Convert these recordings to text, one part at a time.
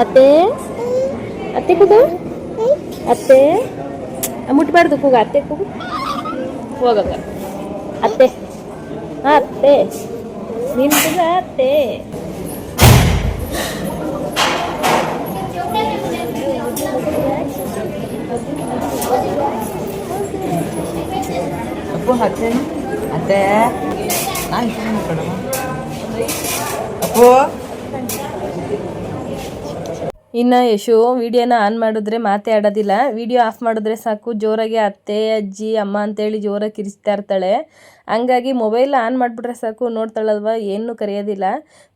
ಅತ್ತೆ? ಅತ್ತೆ ಕೂಗು? ಅತ್ತೆ? ಮುಟ್ಬಾರ್ದು ಕೂಗ, ಅತ್ತೆ ಕೂಗು. ಹೋಗಕ್ಕ. ಅತ್ತೆ. ಅತ್ತೆ. ನೀನು ಕೂಗ ಅತ್ತೆ. ಅಪ್ಪು, ಅತ್ತೆ. ಅತ್ತೆ. ನಾನು ಅಪ್ಪು. ಇನ್ನು ಯಶು, ವಿಡಿಯೋನ ಆನ್ ಮಾಡಿದ್ರೆ ಮಾತೇ ಆಡೋದಿಲ್ಲ. ವಿಡಿಯೋ ಆಫ್ ಮಾಡಿದ್ರೆ ಸಾಕು. ಜೋರಾಗಿ ಅತ್ತೆ, ಅಜ್ಜಿ, ಅಮ್ಮ ಅಂತೇಳಿ ಜೋರಾಗಿ ಕಿರಿಸ್ತಾ ಇರ್ತಾಳೆ. ಹಂಗಾಗಿ ಮೊಬೈಲ್ ಆನ್ ಮಾಡಿಬಿಟ್ರೆ ಸಾಕು. ನೋಡ್ತಾಳಲ್ವ? ಏನೂ ಕರೆಯೋದಿಲ್ಲ.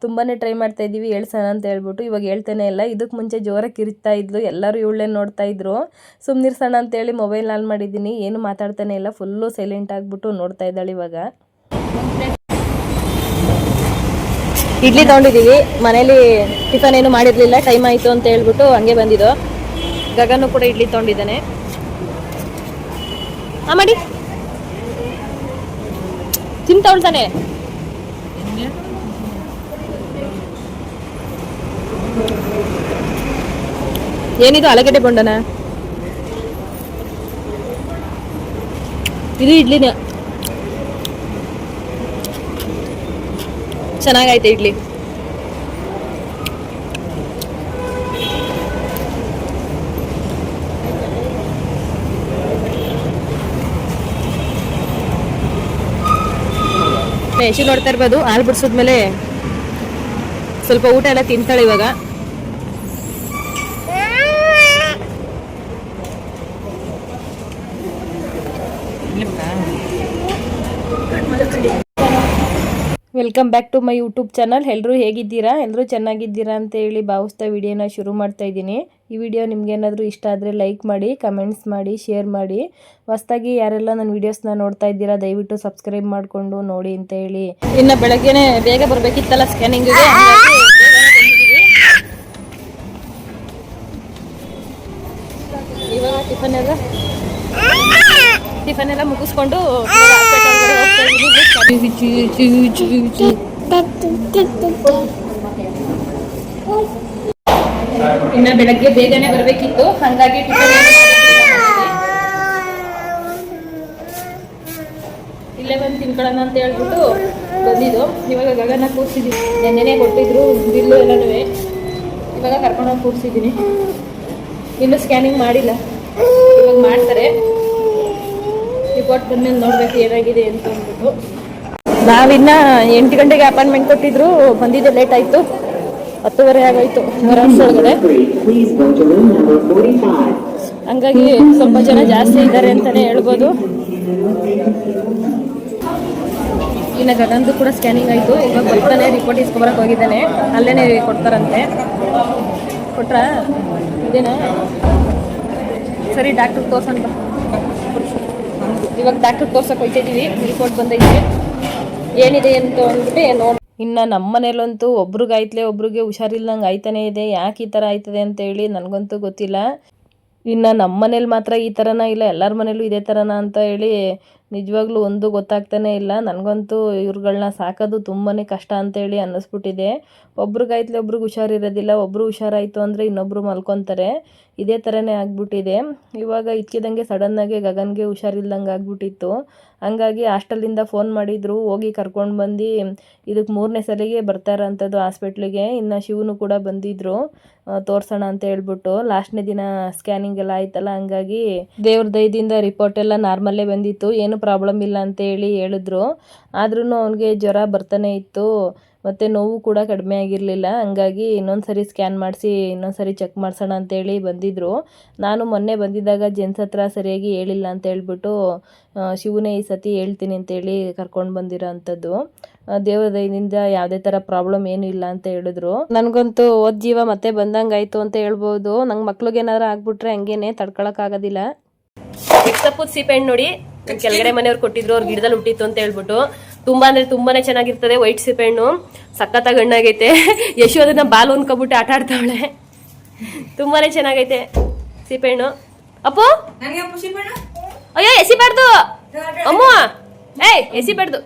ತುಂಬಾ ಟ್ರೈ ಮಾಡ್ತಾ ಇದ್ದೀವಿ ಹೇಳ್ಸೋಣ ಅಂತ ಹೇಳ್ಬಿಟ್ಟು ಇವಾಗ ಹೇಳ್ತಾನೆ ಇಲ್ಲ ಇದಕ್ಕೆ ಮುಂಚೆ ಜೋರಾಗಿ ಕಿರಿಸ್ತಾ ಇದ್ಲು. ಎಲ್ಲರೂ ಇವಳೇ ನೋಡ್ತಾ ಇದ್ರು. ಸುಮ್ಮನಿರ್ಸೋಣ ಅಂತೇಳಿ ಮೊಬೈಲ್ ಆನ್ ಮಾಡಿದ್ದೀನಿ. ಏನು ಮಾತಾಡ್ತಾನೆ ಇಲ್ಲ. ಫುಲ್ಲು ಸೈಲೆಂಟ್ ಆಗಿಬಿಟ್ಟು ನೋಡ್ತಾ ಇದ್ದಾಳೆ ಇವಾಗ. ಇಡ್ಲಿ ತೊಗೊಂಡಿದ್ದೀವಿ ಮನೇಲಿ ಟಿಫನ್ ಏನು ಮಾಡಿರಲಿಲ್ಲ ಟೈಮ್ ಆಯಿತು ಅಂತ ಹೇಳ್ಬಿಟ್ಟು ಹಂಗೆ ಬಂದಿದ್ದು. ಗಗನು ಕೂಡ ಇಡ್ಲಿ ತಗೊಂಡಿದ್ದಾನೆ. ಆ, ಮಾಡಿ. ತಿಂತವಳ್ತಾನೆ ಏನಿದು ಅಲಗಡ್ಡೆ ಬೊಂಡನ? ಇದು ಇಡ್ಲಿನೇ ಚೆನ್ನಾಗೈತೆ ಇಡ್ಲಿ. ಯಶು ನೋಡ್ತಾ ಇರ್ಬೋದು ಹಾಲು ಬಿಡಿಸಿದ್ಮೇಲೆ ಸ್ವಲ್ಪ ಊಟ ಎಲ್ಲ ತಿಂತಾಳೆ ಇವಾಗ. Welcome back to my YouTube channel ಎಲ್ಲರೂ ಹೇಗಿದ್ದೀರಾ? ಎಲ್ಲರೂ ಚೆನ್ನಾಗಿದ್ದೀರಾ ಅಂತ ಹೇಳಿ ಭಾವಿಸ್ತಾ ವಿಡಿಯೋನ ಶುರು ಮಾಡ್ತಾ ಇದ್ದೀನಿ. ಈ ವಿಡಿಯೋ ನಿಮ್ಗೇನಾದರೂ ಇಷ್ಟ ಆದರೆ ಲೈಕ್ ಮಾಡಿ ಕಮೆಂಟ್ಸ್ ಮಾಡಿ ಶೇರ್ ಮಾಡಿ. ಹೊಸ್ದಾಗಿ ಯಾರೆಲ್ಲ ನನ್ನ ವೀಡಿಯೋಸ್ನ ನೋಡ್ತಾ ಇದ್ದೀರಾ, ದಯವಿಟ್ಟು ಸಬ್ಸ್ಕ್ರೈಬ್ ಮಾಡಿಕೊಂಡು ನೋಡಿ ಅಂತ ಹೇಳಿ. ಇನ್ನು ಬೆಳಗ್ಗೆನೆ ಬೇಗ ಬರಬೇಕಿತ್ತಲ್ಲ ಸ್ಕ್ಯಾನಿಂಗಿಗೆ ಟಿಫನ್ ಎಲ್ಲ ಟಿಫನ್ ಎಲ್ಲ ಮುಗಿಸ್ಕೊಂಡು ಇನ್ನ ಬೆಳಗ್ಗೆ ಬೇಗನೆ ಬರಬೇಕಿತ್ತು, ಹಂಗಾಗಿ. ಇಲ್ಲೇ ಬಂದು ತಿನ್ಕೊಳ್ಳೋಣ ಅಂತ ಹೇಳ್ಬಿಟ್ಟು ಬಂದಿದ್ದು. ಇವಾಗ ಗಗನ ಕೂರ್ಸಿದ್ದೀನಿ ನೆನ್ನೆನೆ ಕೊಟ್ಟಿದ್ರು, ಬಿಲ್ಲು ಎಲ್ಲನೂ ಇವಾಗ ಕರ್ಕೊಂಡೋಗಿ ಕೂರ್ಸಿದ್ದೀನಿ ಇನ್ನು ಸ್ಕ್ಯಾನಿಂಗ್ ಮಾಡಿಲ್ಲ. ಇವಾಗ ಮಾಡ್ತಾರೆ. ರಿಪೋರ್ಟ್ ಬಂದ್ಮೇಲೆ ನೋಡ್ಬೇಕು ಏನಾಗಿದೆ ಅಂತ ಅಂದ್ಬಿಟ್ಟು. ನಾವಿನ್ನ ಎಂಟು ಗಂಟೆಗೆ ಅಪಾಯಿಂಟ್ಮೆಂಟ್ ಕೊಟ್ಟಿದ್ರು, ಬಂದಿದ್ದೆ ಲೇಟ್ ಆಯ್ತು. ಹತ್ತುವರೆ ಆಗೋಯ್ತು ಒಳಗಡೆ Please go to room number 45. ಹಂಗಾಗಿ ಸ್ವಲ್ಪ ಜನ ಜಾಸ್ತಿ ಇದ್ದಾರೆ ಅಂತಾನೆ ಹೇಳ್ಬೋದು. ಇನ್ನು ಗಗನ್ದು ಕೂಡ ಸ್ಕ್ಯಾನಿಂಗ್ ಆಯಿತು. ಇವಾಗ ಬರ್ತಾನೆ ರಿಪೋರ್ಟ್ ಇಸ್ಕೊಬರಕ್ಕೆ ಹೋಗಿದ್ದಾನೆ. ಅಲ್ಲೇನೆ ಕೊಡ್ತಾರಂತೆ. ಕೊಟ್ರ ಇದೇನಾ? ಸರಿ ಡಾಕ್ಟರ್ ತೋರ್ಸೋಣ ಬಾ. ಇವಾಗ ಡಾಕ್ಟರ್ ತೋರ್ಸಕ್ಕೆ ಹೋಗ್ತಿದ್ದೀವಿ ರಿಪೋರ್ಟ್ ಬಂದೈತೆ. ಏನಿದೆ ಅಂತ ಅಂದ್ಬಿಟ್ಟು ನೋಡಿ ಇನ್ನ ನಮ್ಮ ಮನೇಲಂತೂ ಒಬ್ರಿಗಾಯ್ತಲೇ ಒಬ್ರಿಗೆ ಹುಷಾರಿಲ್ದಂಗೆ ಆಯ್ತಾನೆ ಇದೆ. ಯಾಕೆ ಈ ಥರ ಆಯ್ತದೆ ಅಂತ ಹೇಳಿ ನನಗಂತೂ ಗೊತ್ತಿಲ್ಲ. ಇನ್ನ ನಮ್ಮ ಮನೇಲಿ ಮಾತ್ರ ಈ ಥರನ ಇಲ್ಲ, ಎಲ್ಲರ ಮನೇಲೂ ಇದೇ ಥರನ ಅಂತ ಹೇಳಿ ನಿಜವಾಗ್ಲೂ ಒಂದು ಗೊತ್ತಾಗ್ತಾನೆ ಇಲ್ಲ. ನನಗಂತೂ ಇವ್ರುಗಳನ್ನ ಸಾಕೋದು ತುಂಬಾ ಕಷ್ಟ ಅಂತೇಳಿ ಅನ್ನಿಸ್ಬಿಟ್ಟಿದೆ. ಒಬ್ರಿಗಾಯ್ತಲೆ ಒಬ್ರಿಗೆ ಹುಷಾರಿರೋದಿಲ್ಲ ಒಬ್ಬರು ಹುಷಾರಾಯಿತು ಅಂದರೆ ಇನ್ನೊಬ್ಬರು ಮಲ್ಕೊತಾರೆ. ಇದೇ ಥರನೇ ಆಗ್ಬಿಟ್ಟಿದೆ. ಇವಾಗ ಇಚ್ಚಿದಂಗೆ ಸಡನ್ನಾಗೆ ಗಗನ್ಗೆ ಹುಷಾರಿಲ್ದಂಗೆ ಆಗ್ಬಿಟ್ಟಿತ್ತು. ಹಂಗಾಗಿ ಹಾಸ್ಟೆಲಿಂದ ಫೋನ್ ಮಾಡಿದ್ರು, ಹೋಗಿ ಕರ್ಕೊಂಡು ಬಂದು ಇದಕ್ಕೆ ಮೂರನೇ ಸಲಿಗೆ ಬರ್ತಾರಂಥದ್ದು ಹಾಸ್ಪಿಟ್ಲಿಗೆ. ಇನ್ನು ಶಿವನು ಕೂಡ ಬಂದಿದ್ರು ತೋರಿಸೋಣ ತೋರ್ಸೋಣ ಅಂತ ಹೇಳ್ಬಿಟ್ಟು. ಲಾಸ್ಟ್ನೇ ದಿನ ಸ್ಕ್ಯಾನಿಂಗ್ ಎಲ್ಲ ಆಯ್ತಲ್ಲ, ಹಂಗಾಗಿ ದೇವ್ರ ದಯದಿಂದ ರಿಪೋರ್ಟ್ ಎಲ್ಲ ನಾರ್ಮಲ್ಲೇ ಬಂದಿತ್ತು. ಏನು ಪ್ರಾಬ್ಲಮ್ ಇಲ್ಲ ಅಂತೇಳಿ ಹೇಳಿದ್ರು. ಆದ್ರೂ ಅವನಿಗೆ ಜ್ವರ ಬರ್ತಾನೆ ಇತ್ತು. ಮತ್ತು ನೋವು ಕೂಡ ಕಡಿಮೆ ಆಗಿರಲಿಲ್ಲ. ಹಂಗಾಗಿ ಇನ್ನೊಂದು ಸರಿ ಸ್ಕ್ಯಾನ್ ಮಾಡಿಸಿ ಇನ್ನೊಂದು ಸರಿ ಚೆಕ್ ಮಾಡಿಸೋಣ ಅಂತೇಳಿ ಬಂದಿದ್ದರು ನಾನು ಮೊನ್ನೆ ಬಂದಿದ್ದಾಗ ಜೆನ್ಸ್ ಹತ್ರ ಸರಿಯಾಗಿ ಹೇಳಿಲ್ಲ ಅಂತ ಹೇಳ್ಬಿಟ್ಟು ಶಿವನೇ ಈ ಸತಿ ಹೇಳ್ತೀನಿ ಅಂತೇಳಿ ಕರ್ಕೊಂಡು ಬಂದಿರೋ ಅಂಥದ್ದು. ದೇವರ ದಯದಿಂದ ಯಾವುದೇ ಥರ ಪ್ರಾಬ್ಲಮ್ ಏನೂ ಇಲ್ಲ ಅಂತ ಹೇಳಿದ್ರು. ನನಗಂತೂ ಓದ್ ಜೀವ ಮತ್ತೆ ಬಂದಂಗೆ ಆಯಿತು ಅಂತ ಹೇಳ್ಬೋದು. ನಂಗೆ ಮಕ್ಳಿಗೇನಾದ್ರೂ ಆಗ್ಬಿಟ್ರೆ ಹಂಗೇನೆ ತಡ್ಕೊಳಕ್ಕಾಗೋದಿಲ್ಲ ಎಕ್ಸಪೂತ್ ಸೀಪೆಹಣ್ಣು ನೋಡಿ ಕೆಳಗಡೆ ಮನೆಯವ್ರು ಕೊಟ್ಟಿದ್ರು ಅವ್ರ ಗಿಡದಲ್ಲಿ ಹುಟ್ಟಿತ್ತು ಅಂತ ಹೇಳ್ಬಿಟ್ಟು ತುಂಬಾ ಅಂದ್ರೆ ತುಂಬಾನೇ ಚೆನ್ನಾಗಿರ್ತದೆ ವೈಟ್ ಸೀಪೆಹಣ್ಣು ಸಖತ್ತಾಗಿ ಹಣ್ಣಾಗೈತೆ. ಯಶು ಅದನ್ನ ಬಾಲ್ ಹೊಂದ್ಕೊಬಿಟ್ಟು ಆಟ ಆಡ್ತಾವಳೆ. ತುಂಬಾನೇ ಚೆನ್ನಾಗೈತೆ ಸೀಪೆಹಣ್ಣು ಅಪ್ಪು? ಅಯ್ಯೋ ಎಸಿ ಬಾರ್ದು ಅಯ್ಯೋ ಎಸಿಬಾರ್ದು ಅಮ್ಮ. ಏಯ್ ಎಸಿಬಾರ್ದು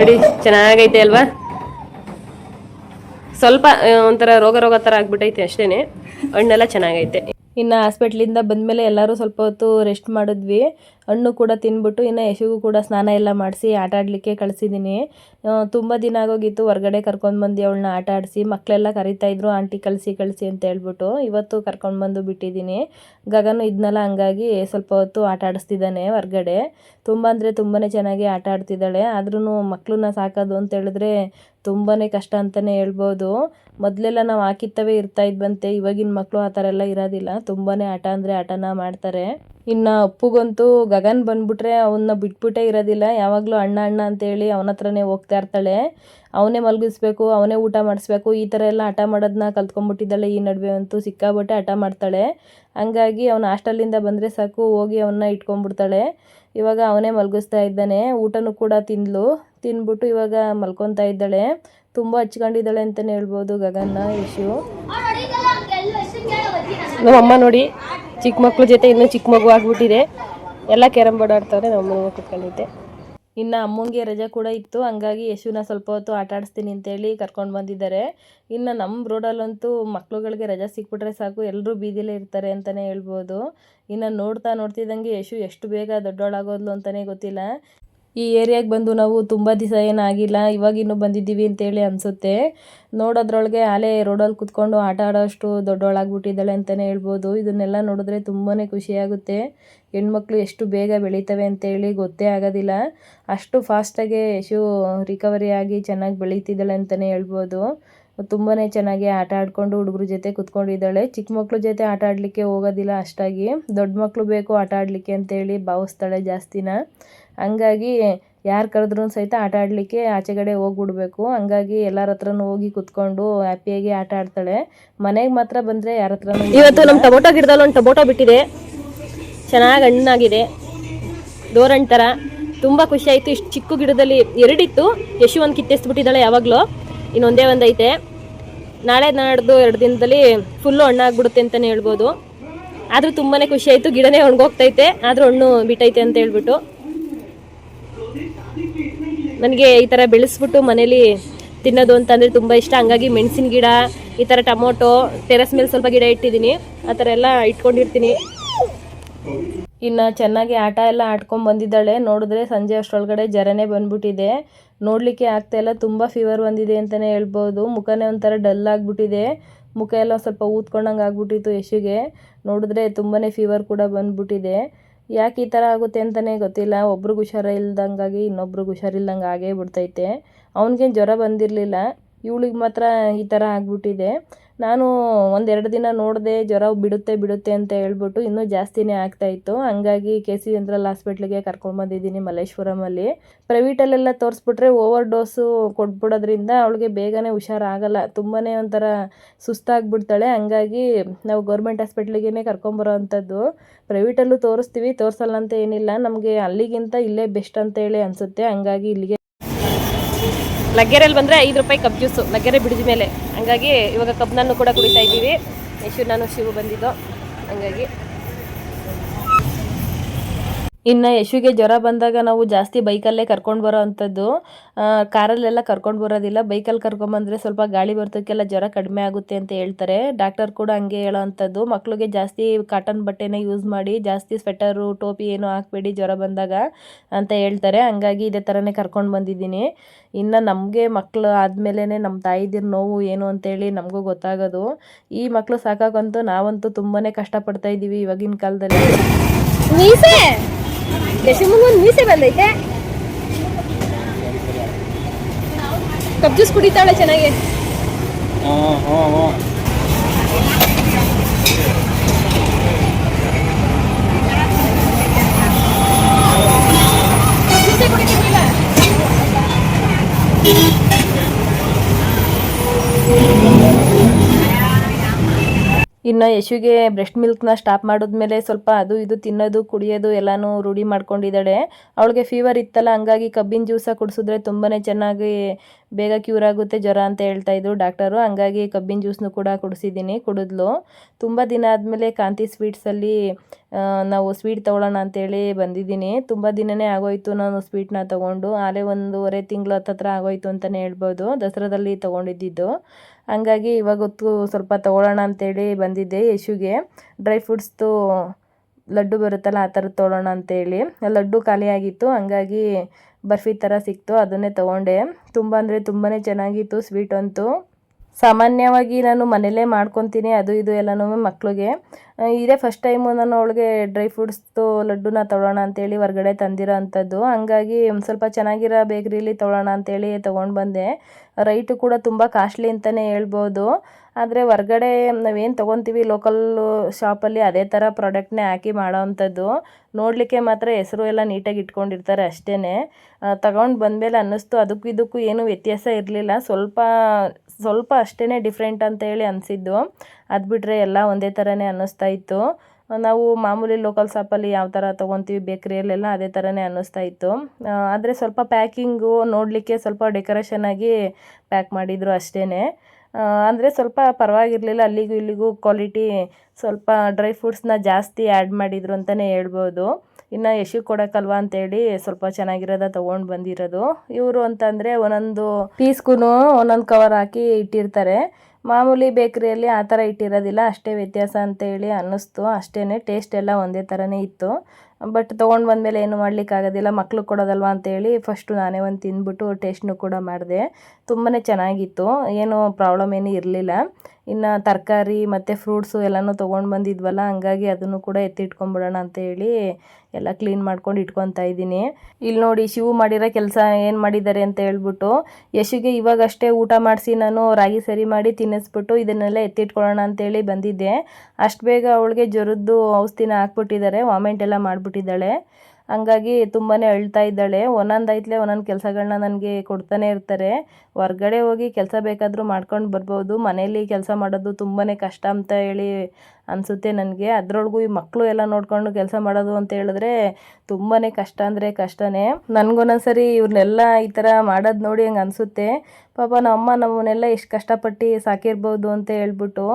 ನೋಡಿ ಚೆನ್ನಾಗೈತೆ ಅಲ್ವಾ? ಸ್ವಲ್ಪ ಒಂಥರ ರೋಗ ರೋಗ ಥರ ಆಗ್ಬಿಟ್ಟೈತೆ ಅಷ್ಟೇನೆ. ಹಣ್ಣೆಲ್ಲ ಚೆನ್ನಾಗೈತೆ. ಇನ್ನು ಹಾಸ್ಪಿಟ್ಲಿಂದ ಬಂದಮೇಲೆ ಎಲ್ಲರೂ ಸ್ವಲ್ಪ ಹೊತ್ತು ರೆಸ್ಟ್ ಮಾಡಿದ್ವಿ. ಹಣ್ಣು ಕೂಡ ತಿನ್ಬಿಟ್ಟು ಇನ್ನು ಯಶುಗೂ ಕೂಡ ಸ್ನಾನ ಎಲ್ಲ ಮಾಡಿಸಿ ಆಟ ಆಡಲಿಕ್ಕೆ ಕಳಿಸಿದ್ದೀನಿ ತುಂಬ ದಿನ ಆಗೋಗಿತ್ತು, ಹೊರಗಡೆ ಕರ್ಕೊಂಡು ಬಂದು ಅವಳನ್ನ ಆಟ ಆಡಿಸಿ ಮಕ್ಕಳೆಲ್ಲ ಕರಿತಾ ಇದ್ರು, ಆಂಟಿ ಕಳಿಸಿ ಕಳಿಸಿ ಅಂತ ಹೇಳ್ಬಿಟ್ಟು ಇವತ್ತು ಕರ್ಕೊಂಡು ಬಂದು ಬಿಟ್ಟಿದ್ದೀನಿ ಗಗನು ಇದ್ನಲ್ಲ, ಹಂಗಾಗಿ ಸ್ವಲ್ಪ ಹೊತ್ತು ಆಟ ಆಡಿಸ್ತಿದ್ದಾನೆ ಹೊರಗಡೆ. ತುಂಬ ಅಂದರೆ ತುಂಬಾ ಚೆನ್ನಾಗಿ ಆಟ ಆಡ್ತಿದ್ದಾಳೆ. ಆದ್ರೂ ಮಕ್ಕಳನ್ನ ಸಾಕೋದು ಅಂತ ಹೇಳಿದ್ರೆ ತುಂಬಾ ಕಷ್ಟ ಅಂತಲೇ ಹೇಳ್ಬೋದು. ಮೊದಲೆಲ್ಲ ನಾವು ಹಾಕಿತ್ತವೇ ಇರ್ತಾ ಇದ್ವಂತೆ, ಇವಾಗಿನ ಮಕ್ಕಳು ಆ ಥರ ಎಲ್ಲ ಇರೋದಿಲ್ಲ. ತುಂಬಾ ಆಟ ಅಂದರೆ ಆಟನ ಮಾಡ್ತಾರೆ. ಇನ್ನು ಅಪ್ಪುಗಂತೂ ಗಗನ್ ಬಂದ್ಬಿಟ್ರೆ ಅವನ್ನ ಬಿಟ್ಬಿಟ್ಟೇ ಇರೋದಿಲ್ಲ. ಯಾವಾಗಲೂ ಅಣ್ಣ ಅಣ್ಣ ಅಂತೇಳಿ ಅವನ ಹತ್ರನೇ ಹೋಗ್ತಾ ಇರ್ತಾಳೆ. ಅವನೇ ಮಲಗಿಸ್ಬೇಕು ಅವನೇ ಊಟ ಮಾಡಿಸ್ಬೇಕು ಈ ಥರ ಎಲ್ಲ ಹಠ ಮಾಡೋದನ್ನ ಕಲ್ತ್ಕೊಂಡ್ಬಿಟ್ಟಿದ್ದಾಳೆ. ಈ ನಡುವೆ ಅಂತೂ ಸಿಕ್ಕಾಬಟ್ಟೆ ಹಠ ಮಾಡ್ತಾಳೆ. ಹಂಗಾಗಿ ಅವನು ಹಾಸ್ಟೆಲಿಂದ ಬಂದರೆ ಸಾಕು ಹೋಗಿ ಅವನ್ನ ಇಟ್ಕೊಂಡ್ಬಿಡ್ತಾಳೆ. ಇವಾಗ ಅವನೇ ಮಲಗಿಸ್ತಾ ಇದ್ದಾನೆ. ಊಟನೂ ಕೂಡ ತಿಂದ್ಲು. ತಿಂದ್ಬಿಟ್ಟು ಇವಾಗ ಮಲ್ಕೊತಾ ಇದ್ದಾಳೆ. ತುಂಬ ಹಚ್ಕೊಂಡಿದ್ದಾಳೆ ಅಂತಲೇ ಹೇಳ್ಬೋದು ಗಗನ್ನ ಯಶು. ನಮ್ಮಮ್ಮ ನೋಡಿ. ಚಿಕ್ಕ ಮಕ್ಳ ಜೊತೆ ಇನ್ನೂ ಚಿಕ್ಕ ಮಗು ಆಗ್ಬಿಟ್ಟಿದೆ. ಎಲ್ಲ ಕ್ಯಾರಮ್ ಬೋರ್ಡ್ ಆಡ್ತಾವ್ರೆ ನಮ್ಮ ಕುತ್ಕೊಂಡಿದ್ದೆ. ಇನ್ನು ಅಮ್ಮಂಗೆ ರಜೆ ಕೂಡ ಇತ್ತು, ಹಂಗಾಗಿ ಯಶುನ ಸ್ವಲ್ಪ ಹೊತ್ತು ಆಟ ಆಡಿಸ್ತೀನಿ ಅಂತೇಳಿ ಕರ್ಕೊಂಡು ಬಂದಿದ್ದಾರೆ. ಇನ್ನು ನಮ್ಮ ರೋಡಲ್ಲಂತೂ ಮಕ್ಳುಗಳಿಗೆ ರಜೆ ಸಿಕ್ಬಿಟ್ರೆ ಸಾಕು ಎಲ್ಲರೂ ಬೀದಿಲೇ ಇರ್ತಾರೆ ಅಂತಲೇ ಹೇಳ್ಬೋದು. ಇನ್ನು ನೋಡ್ತಾ ನೋಡ್ತಿದ್ದಂಗೆ ಯಶು ಎಷ್ಟು ಬೇಗ ದೊಡ್ಡೋಳಾಗೋದ್ಲು ಅಂತಲೇ ಗೊತ್ತಿಲ್ಲ. ಈ ಏರಿಯಾಗೆ ಬಂದು ನಾವು ತುಂಬ ದಿವಸ ಏನಾಗಿಲ್ಲ ಇವಾಗಿನ್ನು ಬಂದಿದ್ದೀವಿ ಅಂತೇಳಿ ಅನಿಸುತ್ತೆ. ನೋಡೋದ್ರೊಳಗೆ ಆಲೆ ರೋಡಲ್ಲಿ ಕುತ್ಕೊಂಡು ಆಟ ಆಡೋಷ್ಟು ದೊಡ್ಡವಳಾಗ್ಬಿಟ್ಟಿದ್ದಾಳೆ ಅಂತಲೇ ಹೇಳ್ಬೋದು. ಇದನ್ನೆಲ್ಲ ನೋಡಿದ್ರೆ ತುಂಬಾ ಖುಷಿಯಾಗುತ್ತೆ. ಹೆಣ್ಮಕ್ಳು ಎಷ್ಟು ಬೇಗ ಬೆಳೀತವೆ ಅಂತೇಳಿ ಗೊತ್ತೇ ಆಗೋದಿಲ್ಲ. ಅಷ್ಟು ಫಾಸ್ಟಾಗೆ ಯಶು ರಿಕವರಿ ಆಗಿ ಚೆನ್ನಾಗಿ ಬೆಳೀತಿದ್ದಾಳೆ ಅಂತಲೇ ಹೇಳ್ಬೋದು. ತುಂಬಾ ಚೆನ್ನಾಗಿ ಆಟ ಆಡಿಕೊಂಡು ಹುಡುಗ್ರ ಜೊತೆ ಕುತ್ಕೊಂಡಿದ್ದಾಳೆ. ಚಿಕ್ಕ ಮಕ್ಳ ಜೊತೆ ಆಟ ಆಡಲಿಕ್ಕೆ ಹೋಗೋದಿಲ್ಲ ಅಷ್ಟಾಗಿ. ದೊಡ್ಡ ಮಕ್ಕಳು ಬೇಕು ಆಟ ಆಡಲಿಕ್ಕೆ ಅಂತೇಳಿ ಭಾವಿಸ್ತಾಳೆ ಜಾಸ್ತಿನ. ಹಂಗಾಗಿ ಯಾರು ಕರೆದ್ರೂ ಸಹಿತ ಆಟ ಆಡಲಿಕ್ಕೆ ಆಚೆಗಡೆ ಹೋಗ್ಬಿಡ್ಬೇಕು. ಹಂಗಾಗಿ ಎಲ್ಲರ ಹತ್ರನು ಹೋಗಿ ಕುತ್ಕೊಂಡು ಹ್ಯಾಪಿಯಾಗಿ ಆಟ ಆಡ್ತಾಳೆ. ಮನೆಗೆ ಮಾತ್ರ ಬಂದರೆ ಯಾರ ಹತ್ರನೂ ಇವತ್ತು ನಮ್ಮ ಟೊಮೊಟೊ ಗಿಡದಲ್ಲಿ ಒಂದು ಟೊಮೊಟೊ ಬಿಟ್ಟಿದೆ. ಚೆನ್ನಾಗಿ ಹಣ್ಣಾಗಿದೆ. ದೋರಣ್ ಥರ ತುಂಬ ಖುಷಿ ಆಯಿತು. ಇಷ್ಟು ಚಿಕ್ಕ ಗಿಡದಲ್ಲಿ ಎರಡಿತ್ತು. ಯಶು ಒಂದು ಕಿತ್ತೆಸ್ಬಿಟ್ಟಿದ್ದಾಳೆ ಯಾವಾಗಲೂ. ಇನ್ನೊಂದೇ ಒಂದೈತೆ. ನಾಳೆ ನಾಡ್ದು ಎರಡು ದಿನದಲ್ಲಿ ಫುಲ್ಲು ಹಣ್ಣಾಗ್ಬಿಡುತ್ತೆ ಅಂತಲೇ ಹೇಳ್ಬೋದು. ಆದರೂ ತುಂಬಾ ಖುಷಿ ಆಯಿತು. ಗಿಡನೇ ಒಣಗೋಗ್ತೈತೆ. ಆದರೂ ಹಣ್ಣು ಬಿಟ್ಟೈತೆ ಅಂತ ಹೇಳ್ಬಿಟ್ಟು. ನನಗೆ ಈ ಥರ ಬೆಳೆಸ್ಬಿಟ್ಟು ಮನೇಲಿ ತಿನ್ನೋದು ಅಂತಂದರೆ ತುಂಬ ಇಷ್ಟ. ಹಂಗಾಗಿ ಮೆಣಸಿನ ಗಿಡ, ಈ ಥರ ಟೊಮೊಟೊ, ಟೆರಸ್ ಮೇಲೆ ಸ್ವಲ್ಪ ಗಿಡ ಇಟ್ಟಿದ್ದೀನಿ. ಆ ಥರ ಎಲ್ಲ ಇಟ್ಕೊಂಡಿರ್ತೀನಿ. ಇನ್ನು ಚೆನ್ನಾಗಿ ಆಟ ಎಲ್ಲ ಆಡ್ಕೊಂಡು ಬಂದಿದ್ದಾಳೆ. ನೋಡಿದ್ರೆ ಸಂಜೆ ಅಷ್ಟರೊಳಗಡೆ ಜ್ವರನೇ ಬಂದ್ಬಿಟ್ಟಿದೆ. ನೋಡಲಿಕ್ಕೆ ಆಗ್ತಾ ಇಲ್ಲ. ತುಂಬ ಫೀವರ್ ಬಂದಿದೆ ಅಂತಲೇ ಹೇಳ್ಬೋದು. ಮುಖನೇ ಒಂಥರ ಡಲ್ ಆಗಿಬಿಟ್ಟಿದೆ. ಮುಖ ಎಲ್ಲ ಸ್ವಲ್ಪ ಊದ್ಕೊಂಡಂಗೆ ಆಗ್ಬಿಟ್ಟಿತ್ತು ಯಶುಗೆ. ನೋಡಿದ್ರೆ ತುಂಬಾ ಫೀವರ್ ಕೂಡ ಬಂದ್ಬಿಟ್ಟಿದೆ. ಯಾಕೆ ಈ ಥರ ಆಗುತ್ತೆ ಅಂತಲೇ ಗೊತ್ತಿಲ್ಲ. ಒಬ್ರಿಗೆ ಹುಷಾರ ಇಲ್ದಂಗಾಗಿ ಇನ್ನೊಬ್ರಿಗೆ ಹುಷಾರಿಲ್ದಂಗೆ ಆಗೇ ಬಿಡ್ತೈತೆ. ಅವ್ನಿಗೇನು ಜ್ವರ ಬಂದಿರಲಿಲ್ಲ. ಇವಳಿಗೆ ಮಾತ್ರ ಈ ಥರ ಆಗ್ಬಿಟ್ಟಿದೆ. ನಾನು ಒಂದೆರಡು ದಿನ ನೋಡಿದೆ ಜ್ವರ ಬಿಡುತ್ತೆ ಬಿಡುತ್ತೆ ಅಂತ ಹೇಳ್ಬಿಟ್ಟು ಇನ್ನೂ ಜಾಸ್ತಿನೇ ಆಗ್ತಾಯಿತ್ತು ಹಂಗಾಗಿ ಕೆ ಸಿ ಜನರಲ್ ಹಾಸ್ಪಿಟ್ಲಿಗೆ ಕರ್ಕೊಂಡ್ಬಂದಿದ್ದೀನಿ ಮಲ್ಲೇಶ್ವರಮಲ್ಲಿ ಪ್ರೈವೇಟಲ್ಲೆಲ್ಲ ತೋರಿಸ್ಬಿಟ್ರೆ ಓವರ್ ಡೋಸು ಕೊಟ್ಬಿಡೋದ್ರಿಂದ ಅವಳಿಗೆ ಬೇಗನೆ ಹುಷಾರಾಗಲ್ಲ. ತುಂಬಾ ಒಂಥರ ಸುಸ್ತಾಗ್ಬಿಡ್ತಾಳೆ. ಹಂಗಾಗಿ ನಾವು ಗೌರ್ಮೆಂಟ್ ಹಾಸ್ಪಿಟ್ಲಿಗೆ ಕರ್ಕೊಂಬರೋ ಅಂಥದ್ದು. ಪ್ರೈವೇಟಲ್ಲೂ ತೋರಿಸ್ತೀವಿ, ತೋರಿಸಲ್ಲ ಅಂತ ಏನಿಲ್ಲ. ನಮಗೆ ಅಲ್ಲಿಗಿಂತ ಇಲ್ಲೇ ಬೆಸ್ಟ್ ಅಂತೇಳಿ ಅನಿಸುತ್ತೆ. ಹಂಗಾಗಿ ಇಲ್ಲಿಗೆ ಲಗ್ಗೆರೆಯಲ್ಲಿ ಬಂದರೆ ಐದು ರೂಪಾಯಿ ಕಪ್ ಜ್ಯೂಸು. ಲಗ್ಗೆರೆ ಬಿಡಿದ ಮೇಲೆ. ಹಂಗಾಗಿ ಇವಾಗ ಕಬ್ನನ್ನು ಕೂಡ ಕುಡಿತಾ ಇದ್ದೀವಿ. ಯಶು ನಾನು ಶಿವು ಬಂದಿದ್ದು. ಹಂಗಾಗಿ ಇನ್ನು ಯಶುಗೆ ಜ್ವರ ಬಂದಾಗ ನಾವು ಜಾಸ್ತಿ ಬೈಕಲ್ಲೇ ಕರ್ಕೊಂಡು ಬರೋ ಅಂಥದ್ದು. ಕಾರಲ್ಲೆಲ್ಲ ಕರ್ಕೊಂಡು ಬರೋದಿಲ್ಲ. ಬೈಕಲ್ಲಿ ಕರ್ಕೊಂಬಂದರೆ ಸ್ವಲ್ಪ ಗಾಳಿ ಬರ್ತಕ್ಕೆಲ್ಲ ಜ್ವರ ಕಡಿಮೆ ಆಗುತ್ತೆ ಅಂತ ಹೇಳ್ತಾರೆ. ಡಾಕ್ಟರ್ ಕೂಡ ಹಂಗೆ ಹೇಳೋ ಅಂಥದ್ದು. ಮಕ್ಕಳಿಗೆ ಜಾಸ್ತಿ ಕಾಟನ್ ಬಟ್ಟೆನೇ ಯೂಸ್ ಮಾಡಿ, ಜಾಸ್ತಿ ಸ್ವೆಟರು, ಟೋಪಿ ಏನು ಹಾಕ್ಬೇಡಿ ಜ್ವರ ಬಂದಾಗ ಅಂತ ಹೇಳ್ತಾರೆ. ಹಂಗಾಗಿ ಇದೇ ಥರನೇ ಕರ್ಕೊಂಡು ಬಂದಿದ್ದೀನಿ. ಇನ್ನು ನಮಗೆ ಮಕ್ಕಳು ಆದಮೇಲೆ ನಮ್ಮ ತಾಯಿದಿರ ನೋವು ಏನು ಅಂತೇಳಿ ನಮಗೂ ಗೊತ್ತಾಗೋದು. ಈ ಮಕ್ಕಳು ಸಾಕಾಗಂತೂ ನಾವಂತೂ ತುಂಬಾ ಕಷ್ಟಪಡ್ತಾ ಇದ್ದೀವಿ ಇವಾಗಿನ ಕಾಲದಲ್ಲಿ. ಮೀಸೆ ಯಶಮಂಗೊಂದು ಮೀಸೆ ಬಂದೈತೆ ಕಪ್ ಜ್ಯೂಸ್ ಕುಡಿತಾಳೆ ಚೆನ್ನಾಗಿ ಇನ್ನು ಯಶುಗೆ ಬ್ರೆಸ್ಟ್ ಮಿಲ್ಕ್ನ ಸ್ಟಾಪ್ ಮಾಡಿದ್ಮೇಲೆ ಸ್ವಲ್ಪ ಅದು ಇದು ತಿನ್ನೋದು, ಕುಡಿಯೋದು ಎಲ್ಲನೂ ರೂಢಿ ಮಾಡ್ಕೊಂಡಿದ್ದಾಳೆ. ಅವಳಿಗೆ ಫೀವರ್ ಇತ್ತಲ್ಲ, ಹಂಗಾಗಿ ಕಬ್ಬಿನ ಜ್ಯೂಸ ಕುಡಿಸಿದ್ರೆ ತುಂಬಾ ಚೆನ್ನಾಗಿ ಬೇಗ ಕ್ಯೂರ್ ಆಗುತ್ತೆ ಜ್ವರ ಅಂತ ಹೇಳ್ತಾ ಇದ್ರು ಡಾಕ್ಟರು ಹಂಗಾಗಿ ಕಬ್ಬಿನ ಜ್ಯೂಸ್ನು ಕೂಡ ಕುಡಿಸಿದ್ದೀನಿ, ಕುಡಿದ್ಲು. ತುಂಬ ದಿನ ಆದಮೇಲೆ ಕಾಂತಿ ಸ್ವೀಟ್ಸಲ್ಲಿ ನಾವು ಸ್ವೀಟ್ ತೊಗೊಳ್ಳೋಣ ಅಂತೇಳಿ ಬಂದಿದ್ದೀನಿ. ತುಂಬ ದಿನನೇ ಆಗೋಯ್ತು ನಾನು ಸ್ವೀಟ್ನ ತೊಗೊಂಡು. ಆಲೇ ಒಂದೂವರೆ ತಿಂಗಳು ಹತ್ತತ್ರ ಆಗೋಯ್ತು ಅಂತಲೇ ಹೇಳ್ಬೋದು. ದಸರಾದಲ್ಲಿ ತೊಗೊಂಡಿದ್ದಿದ್ದು ಹಂಗಾಗಿ ಇವಾಗೊತ್ತು ಸ್ವಲ್ಪ ತೊಗೊಳ್ಳೋಣ ಅಂತೇಳಿ ಬಂದಿದ್ದೆ ಯಶುಗೆ ಡ್ರೈ ಫ್ರೂಟ್ಸ್ದು ಲಡ್ಡು ಬರುತ್ತಲ್ಲ ಆ ಥರದ್ದು ತೊಗೊಳ್ಳೋಣ ಅಂತೇಳಿ. ಲಡ್ಡು ಖಾಲಿಯಾಗಿತ್ತು ಹಂಗಾಗಿ ಬರ್ಫಿ ಥರ ಸಿಕ್ತು, ಅದನ್ನೇ ತೊಗೊಂಡೆ. ತುಂಬ ಅಂದರೆ ತುಂಬಾ ಚೆನ್ನಾಗಿತ್ತು ಸ್ವೀಟ್ ಅಂತೂ. ಸಾಮಾನ್ಯವಾಗಿ ನಾನು ಮನೇಲೇ ಮಾಡ್ಕೊತೀನಿ, ಅದು ಇದು ಎಲ್ಲನೂ ಮಕ್ಳಿಗೆ. ಇದೇ ಫಸ್ಟ್ ಟೈಮು ನಾನು ಅವಳಿಗೆ ಡ್ರೈ ಫ್ರೂಟ್ಸ್ದು ಲಡ್ಡುನ ತೊಗೊಳ್ಳೋಣ ಅಂತೇಳಿ ಹೊರಗಡೆ ತಂದಿರೋ ಅಂಥದ್ದು. ಹಂಗಾಗಿ ಸ್ವಲ್ಪ ಚೆನ್ನಾಗಿರೋ ಬೇಕ್ರಿಲಿ ತೊಗೊಳ್ಳೋಣ ಅಂತೇಳಿ ತೊಗೊಂಡು ಬಂದೆ. ರೈಟು ಕೂಡ ತುಂಬ ಕಾಸ್ಟ್ಲಿ ಅಂತಲೇ ಹೇಳ್ಬೋದು. ಆದರೆ ಹೊರ್ಗಡೆ ನಾವೇನು ತೊಗೊತೀವಿ ಲೋಕಲ್ ಶಾಪಲ್ಲಿ ಅದೇ ಥರ ಪ್ರಾಡಕ್ಟ್ನೇ ಹಾಕಿ ಮಾಡೋ ಅಂಥದ್ದು. ನೋಡಲಿಕ್ಕೆ ಮಾತ್ರ ಹೆಸರು ಎಲ್ಲ ನೀಟಾಗಿ ಇಟ್ಕೊಂಡಿರ್ತಾರೆ ಅಷ್ಟೇ ತಗೊಂಡು ಬಂದಮೇಲೆ ಅನ್ನಿಸ್ತು, ಅದಕ್ಕೂ ಇದಕ್ಕೂ ಏನೂ ವ್ಯತ್ಯಾಸ ಇರಲಿಲ್ಲ. ಸ್ವಲ್ಪ ಸ್ವಲ್ಪ ಅಷ್ಟೇ ಡಿಫ್ರೆಂಟ್ ಅಂತ ಹೇಳಿ ಅನಿಸಿದ್ದು. ಅದು ಬಿಟ್ಟರೆ ಎಲ್ಲ ಒಂದೇ ಥರನೇ ಅನ್ನಿಸ್ತಾ ಇತ್ತು. ನಾವು ಮಾಮೂಲಿ ಲೋಕಲ್ ಶಾಪಲ್ಲಿ ಯಾವ ಥರ ತೊಗೊತೀವಿ ಬೇಕ್ರಿಯಲ್ಲೆಲ್ಲ ಅದೇ ಥರನೇ ಅನ್ನಿಸ್ತಾ ಇತ್ತು. ಆದರೆ ಸ್ವಲ್ಪ ಪ್ಯಾಕಿಂಗು ನೋಡಲಿಕ್ಕೆ ಸ್ವಲ್ಪ ಡೆಕೋರೇಷನ್ ಆಗಿ ಪ್ಯಾಕ್ ಮಾಡಿದರು ಅಷ್ಟೇ ಅಂದರೆ ಸ್ವಲ್ಪ ಪರವಾಗಿರಲಿಲ್ಲ, ಅಲ್ಲಿಗೂ ಇಲ್ಲಿಗೂ ಕ್ವಾಲಿಟಿ ಸ್ವಲ್ಪ ಡ್ರೈ ಫ್ರೂಟ್ಸ್ನ ಜಾಸ್ತಿ ಆ್ಯಡ್ ಮಾಡಿದರು ಅಂತಲೇ ಹೇಳ್ಬೋದು. ಇನ್ನು ಯಶು ಕೊಡೋಕ್ಕಲ್ವಾ ಅಂತೇಳಿ ಸ್ವಲ್ಪ ಚೆನ್ನಾಗಿರೋದ ತೊಗೊಂಡು ಬಂದಿರೋದು. ಇವರು ಅಂತಂದರೆ ಒಂದೊಂದು ಪೀಸ್ಗೂ ಒಂದೊಂದು ಕವರ್ ಹಾಕಿ ಇಟ್ಟಿರ್ತಾರೆ. ಮಾಮೂಲಿ ಬೇಕ್ರಿಯಲ್ಲಿ ಆ ಥರ ಇಟ್ಟಿರೋದಿಲ್ಲ, ಅಷ್ಟೇ ವ್ಯತ್ಯಾಸ ಅಂತೇಳಿ ಅನ್ನಿಸ್ತು. ಅಷ್ಟೇ ಟೇಸ್ಟ್ ಎಲ್ಲ ಒಂದೇ ಥರನೇ ಇತ್ತು. ಬಟ್ ತೊಗೊಂಡು ಬಂದಮೇಲೆ ಏನು ಮಾಡಲಿಕ್ಕಾಗೋದಿಲ್ಲ ಮಕ್ಕಳು ಕೊಡೋದಲ್ವ ಅಂತೇಳಿ ಫಸ್ಟು ನಾನೇ ಒಂದು ತಿಂದ್ಬಿಟ್ಟು ಟೇಸ್ಟ್ನು ಕೂಡ ಮಾಡಿದೆ. ತುಂಬಾ ಚೆನ್ನಾಗಿತ್ತು. ಏನು ಪ್ರಾಬ್ಲಮ್ ಏನೂ ಇರಲಿಲ್ಲ. ಇನ್ನು ತರಕಾರಿ ಮತ್ತು ಫ್ರೂಟ್ಸು ಎಲ್ಲನೂ ತೊಗೊಂಡು ಬಂದಿದ್ವಲ್ಲ, ಹಂಗಾಗಿ ಅದನ್ನು ಕೂಡ ಎತ್ತಿಟ್ಕೊಂಬಿಡೋಣ ಅಂತೇಳಿ ಎಲ್ಲ ಕ್ಲೀನ್ ಮಾಡ್ಕೊಂಡು ಇಟ್ಕೊತಾ ಇದ್ದೀನಿ. ಇಲ್ಲಿ ನೋಡಿ ಶಿವು ಮಾಡಿರೋ ಕೆಲಸ ಏನು ಮಾಡಿದ್ದಾರೆ ಅಂತ ಹೇಳ್ಬಿಟ್ಟು, ಯಶುಗೆ ಇವಾಗಷ್ಟೇ ಊಟ ಮಾಡಿಸಿ ನಾನು ರಾಗಿ ಸರಿ ಮಾಡಿ ತಿನ್ನಿಸ್ಬಿಟ್ಟು ಇದನ್ನೆಲ್ಲ ಎತ್ತಿಟ್ಕೊಳ್ಳೋಣ ಅಂತೇಳಿ ಬಂದಿದ್ದೆ. ಅಷ್ಟು ಬೇಗ ಅವಳಿಗೆ ಜ್ವರದ್ದು ಔಷಧಿನ ಹಾಕ್ಬಿಟ್ಟಿದ್ದಾರೆ, ವಾಮೆಂಟ್ ಎಲ್ಲ ಮಾಡಿಬಿಟ್ಟಿದ್ದಾಳೆ. ಹಂಗಾಗಿ ತುಂಬಾ ಅಳ್ತಾ ಇದ್ದಾಳೆ. ಒಂದೊಂದು ಐತ್ಲೆ ಒಂದೊಂದು ಕೆಲಸಗಳನ್ನ ನನಗೆ ಕೊಡ್ತಾನೆ ಇರ್ತಾರೆ. ಹೊರ್ಗಡೆ ಹೋಗಿ ಕೆಲಸ ಬೇಕಾದರೂ ಮಾಡ್ಕೊಂಡು ಬರ್ಬೋದು. ಮನೇಲಿ ಕೆಲಸ ಮಾಡೋದು ತುಂಬಾ ಕಷ್ಟ ಅಂತ ಹೇಳಿ ಅನಿಸುತ್ತೆ ನನಗೆ. ಅದರೊಳಗೂ ಈ ಮಕ್ಕಳು ಎಲ್ಲ ನೋಡ್ಕೊಂಡು ಕೆಲಸ ಮಾಡೋದು ಅಂತ ಹೇಳಿದ್ರೆ ತುಂಬಾ ಕಷ್ಟ ಅಂದರೆ ಕಷ್ಟನೇ. ನನಗೊಂದೊಂದ್ಸರಿ ಇವ್ರನ್ನೆಲ್ಲ ಈ ಥರ ಮಾಡೋದು ನೋಡಿ ಹಂಗೆ ಅನಿಸುತ್ತೆ. ಪಾಪ ನಮ್ಮ ಅಮ್ಮ ನಮ್ಮನ್ನೆಲ್ಲ ಎಷ್ಟು ಕಷ್ಟಪಟ್ಟು ಸಾಕಿರ್ಬೋದು ಅಂತ ಹೇಳ್ಬಿಟ್ಟು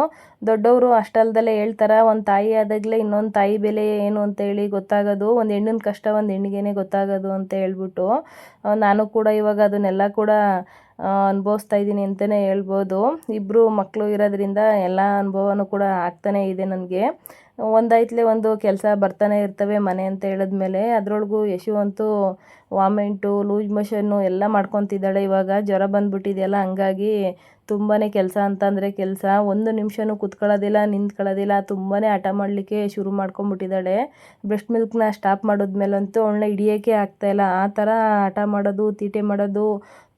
ದೊಡ್ಡವರು ಅಷ್ಟಲ್ದಲ್ಲೇ ಹೇಳ್ತಾರೆ, ಒಂದು ತಾಯಿ ಆದಾಗಲೇ ಇನ್ನೊಂದು ತಾಯಿ ಬೆಲೆ ಏನು? ಅಂತ ಹೇಳಿ ಗೊತ್ತಾಗೋದು. ಒಂದು ಹೆಣ್ಣಿನ ಕಷ್ಟ ಒಂದು ಹೆಣ್ಣಿಗೆ ಗೊತ್ತಾಗೋದು ಅಂತ ಹೇಳ್ಬಿಟ್ಟು ನಾನು ಕೂಡ ಇವಾಗ ಅದನ್ನೆಲ್ಲ ಕೂಡ ಅನುಭವಿಸ್ತಾ ಇದ್ದೀನಿ ಅಂತಲೇ ಹೇಳ್ಬೋದು. ಇಬ್ಬರು ಮಕ್ಕಳು ಇರೋದ್ರಿಂದ ಎಲ್ಲ ಅನುಭವನೂ ಕೂಡ ಆಗ್ತಾನೇ ಇದೆ ನನಗೆ. ಒಂದಾಯ್ತಲೇ ಒಂದು ಕೆಲಸ ಬರ್ತಾನೆ ಇರ್ತವೆ ಮನೆ ಅಂತ ಹೇಳಿದ್ಮೇಲೆ. ಅದರೊಳಗೂ ಯಶು ಅಂತೂ ವಾಮೆಂಟು, ಲೂಸ್ ಮೋಷನ್ನು ಎಲ್ಲ ಮಾಡ್ಕೊತಿದ್ದಾಳೆ ಇವಾಗ. ಜ್ವರ ಬಂದ್ಬಿಟ್ಟಿದೆಯಲ್ಲ, ಹಂಗಾಗಿ ತುಂಬಾ ಕೆಲಸ ಅಂತಂದರೆ ಕೆಲಸ. ಒಂದು ನಿಮಿಷನೂ ಕುತ್ಕೊಳ್ಳೋದಿಲ್ಲ, ನಿಂತ್ಕೊಳ್ಳೋದಿಲ್ಲ. ತುಂಬಾ ಹಠ ಮಾಡಲಿಕ್ಕೆ ಶುರು ಮಾಡ್ಕೊಂಬಿಟ್ಟಿದ್ದಾಳೆ ಬ್ರೆಸ್ಟ್ ಮಿಲ್ಕ್ನ ಸ್ಟಾಪ್ ಮಾಡಿದ್ಮೇಲಂತೂ ಅವಳನ್ನ ಹಿಡಿಯೋಕ್ಕೆ ಆಗ್ತಾಯಿಲ್ಲ ಆ ಥರ ಹಠ ಮಾಡೋದು, ತೀಟೆ ಮಾಡೋದು,